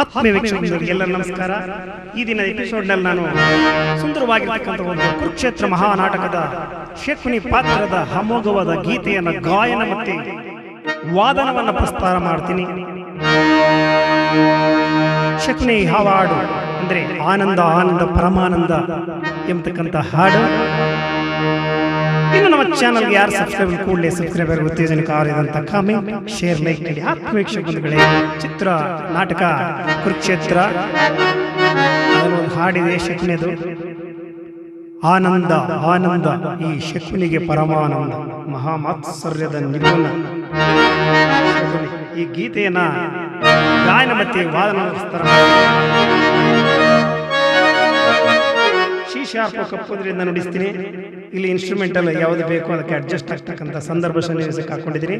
ಆತ್ಮೀಯ ವೀಕ್ಷಕರಿಗೆ ಎಲ್ಲ ನಮಸ್ಕಾರ. ಈ ದಿನ ಎಪಿಸೋಡ್ನಲ್ಲಿ ನಾನು ಸುಂದರವಾಗಿರ್ತಕ್ಕಂಥ ಒಂದು ಕುರುಕ್ಷೇತ್ರ ಮಹಾನಾಟಕದ ಶಕುನಿ ಪಾತ್ರದ ಅಮೋಘವಾದ ಗೀತೆಯನ್ನು ಗಾಯನ ಮತ್ತೆ ವಾದನವನ್ನು ಪ್ರಸ್ತಾರ ಮಾಡ್ತೀನಿ. ಶಕುನಿ ಹಾವಾಡು ಅಂದ್ರೆ ಆನಂದ ಆನಂದ, ಪರಮಾನಂದ ಎಂಬತಕ್ಕಂಥ ಹಾಡು. ಇನ್ನು ನಮ್ಮ ಚಾನಲ್ಗೆ ಯಾರು ಸಬ್ಸ್ಕ್ರೈಬ್ ಕೂಡಲೇ ಸಬ್ಸ್ಕ್ರೈಬರ್ ಉತ್ತೇಜನ ಕಾರ್ಯದಂತ ಕಾಮಿ ಶೇರ್ ಲೈಕ್ ಮಾಡಿ. ಆತ್ಮವೀಕ್ಷಕ ಬಂಧುಗಳೇ, ಚಿತ್ರ, ನಾಟಕ, ಕುರುಕ್ಷೇತ್ರ ಹಾಡಿದೆ, ಶಕುನಿದು. ಆನಂದ ಆನಂದ, ಈ ಶಕುನಿಗೆ ಪರಮಾನಂದ, ಮಹಾಮಾತ್ಸರ್ಯದ ನಿಪುಣ. ಈ ಗೀತೆಯನ್ನ ಗಾಯನ ಮತ್ತೆ ವಾದನ ಶೀಶಾ ಕಪ್ಪುದರಿಂದ ಕಪ್ಪುದ್ರಿಂದ ನುಡಿಸ್ತೀನಿ. ಇಲ್ಲಿ ಇನ್ಸ್ಟ್ರೂಮೆಂಟಲ್ ಯಾವ್ದು ಬೇಕು ಅದಕ್ಕೆ ಅಡ್ಜಸ್ಟ್ ಆಗ್ತಕ್ಕಂಥ ಸಂದರ್ಭ ಸನ್ನಿವೇಶಕ್ಕೆ ಹಾಕೊಂಡಿದ್ದೀನಿ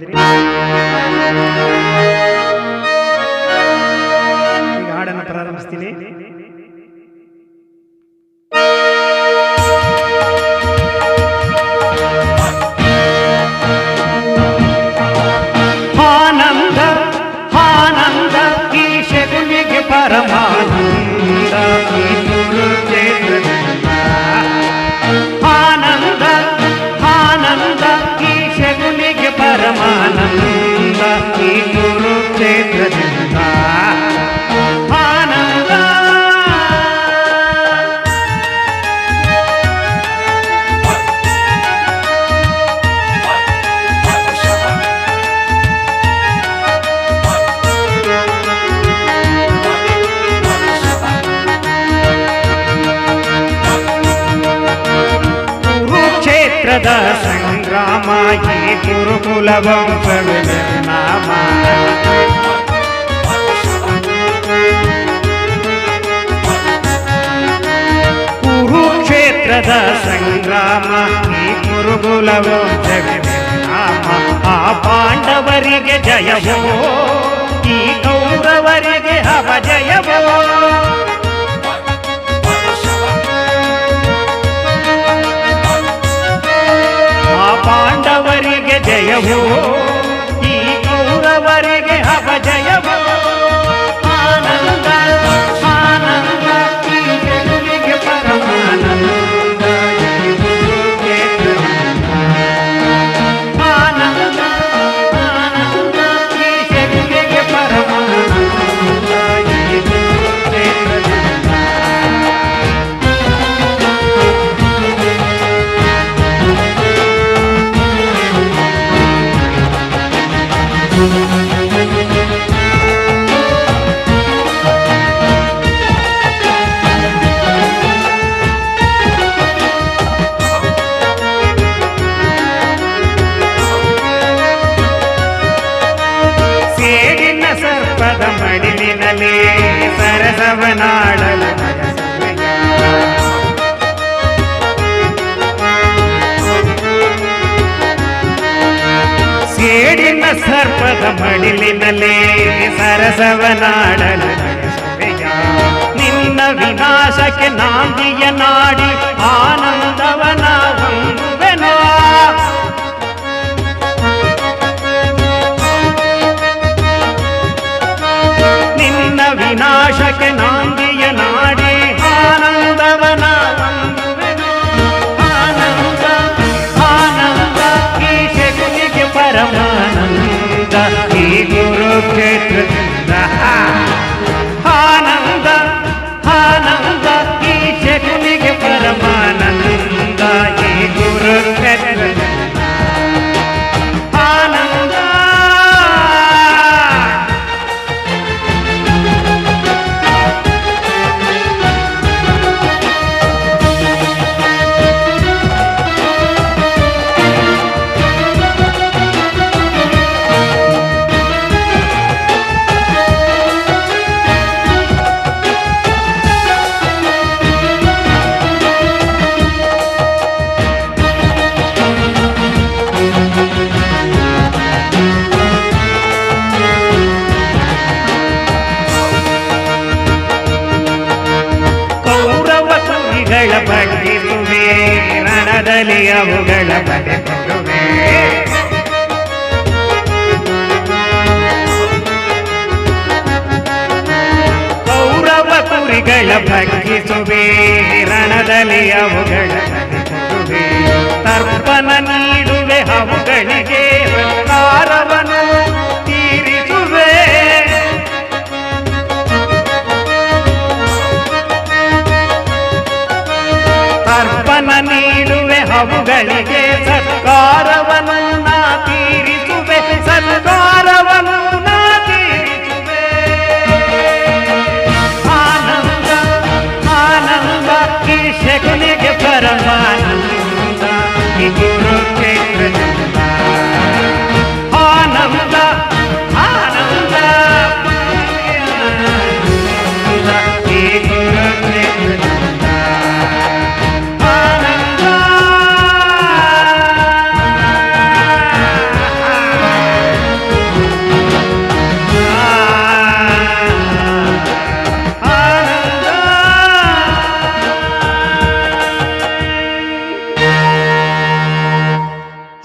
ಕುರುಕ್ಷೇತ್ರದ ಸಂಗ್ರಾಮ ಈ ಗುರುಕುಲ ವಂಶವಿನ ನಾಮ ಕುರುಕ್ಷೇತ್ರದ ಸಂಗ್ರಾಮ ಈ ಕುರುಕುಲ ವಂಶವಿನ ನಾಮ ಆ ಪಾಂಡವರಿಗೆ ಜಯವೋ ಈ ಕೌರವರಿಗೆ ಅಪಜಯವೋ ಆ ಜಯವೋ ಈ ಕೌರವರಿಗೆ ಅಪಜಯವೋ ಆನಂದ ಸರಸವನಾಡಲು ಬಯಸುವೆಯ. ಸೇಡಿನ ಸರ್ಪದ ಮಡಿಲಿನಲ್ಲಿ ಸರಸವನಾಡಲು ಬಯಸುವೆಯ. ನಿನ್ನ ವಿನಾಶಕ್ಕೆ ನಾಂದಿಯ ನಾಡಿ ಆನಂದವನ ಹೊಂದುವೆನೋ ನಿನ್ನ ವಿನಾಶಕ್ಕೆ look ಕವಿಗಳ ಬಡಿಸುವೆ ರಣದಲ್ಲಿ ಅವುಗಳ ಬಡೆಕೊಡುವೆ ಮೂರ್ತಿಗಳ ಭಂಗಿಸುವೆ ರಣದಲ್ಲಿ ಅವುಗಳ ಬಲಿಕೊಡುವೆ ತರ್ಪಣ ನೀಡುವೆ ಅವುಗಳಿಗೆ ಅವುಗಳಿಗೆ ಸತ್ಕಾರವನ್ನು ನಾ ತೀರಿಸುವೆ ಸತ್ಕಾರವನ್ನು ನಾ ತೀರಿಸುವೆ ಆನಂದ ಆನಂದ ಈ ಶಕುನಿಗೆ ಪರಮಾನಂದ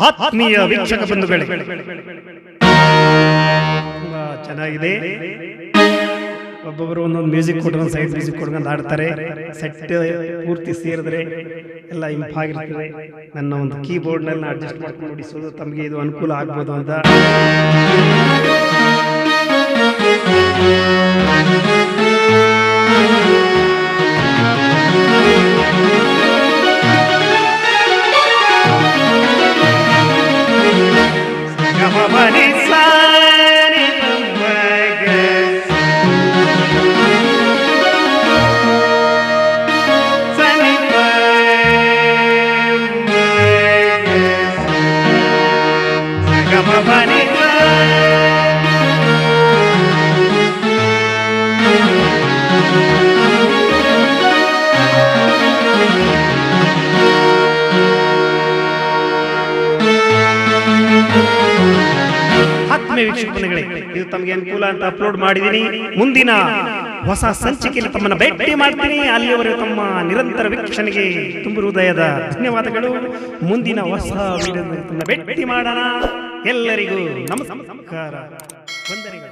ಆತ್ಮೀಯ ವೀಕ್ಷಕ ಬಂಧುಗಳೇ. ತುಂಬಾ ಚೆನ್ನಾಗಿದೆ. ಒಬ್ಬೊಬ್ಬರು ಒಂದೊಂದು ಮ್ಯೂಸಿಕ್ ಕೊಡ್ಕೊಂಡು ಸೈಡ್ ಮ್ಯೂಸಿಕ್ ಕೊಡ್ಕೊಂಡು ಆಡ್ತಾರೆ ಸೆಟ್ ಪೂರ್ತಿ ಸೇರಿದ್ರೆ ಎಲ್ಲ ಇಂಪಾಗಿರ್ತದೆ ನನ್ನ ಒಂದು ಕೀಬೋರ್ಡ್ನಲ್ಲಿ ಅಡ್ಜಸ್ಟ್ ಮಾಡ್ಕೊಂಡು ನುಡಿಸೋದು ತಮಗೆ ಇದು ಅನುಕೂಲ ಆಗ್ಬೋದು ಅಂತ. ಆತ್ಮೀಯ ವೀಕ್ಷಕಗಳೇ ಇದು ತಮಗೆ ಅನುಕೂಲ ಅಂತ ಅಪ್ಲೋಡ್ ಮಾಡಿದ್ದೀನಿ. ಮುಂದಿನ ಹೊಸ ಸಂಚಿಕೆಯಲ್ಲಿ ತಮ್ಮನ್ನು ಭೇಟಿ ಮಾಡ್ತೀನಿ. ಅಲ್ಲಿಯವರೆಗೆ ತಮ್ಮ ನಿರಂತರ ವೀಕ್ಷಣೆಗೆ ತುಂಬ ಹೃದಯದ ಧನ್ಯವಾದಗಳು. ಮುಂದಿನ ಹೊಸ ಭೇಟಿ ಮಾಡೋಣ. ಎಲ್ಲರಿಗೂ ನಮಸ್ಕಾರ. ವಂದನೆಗಳು.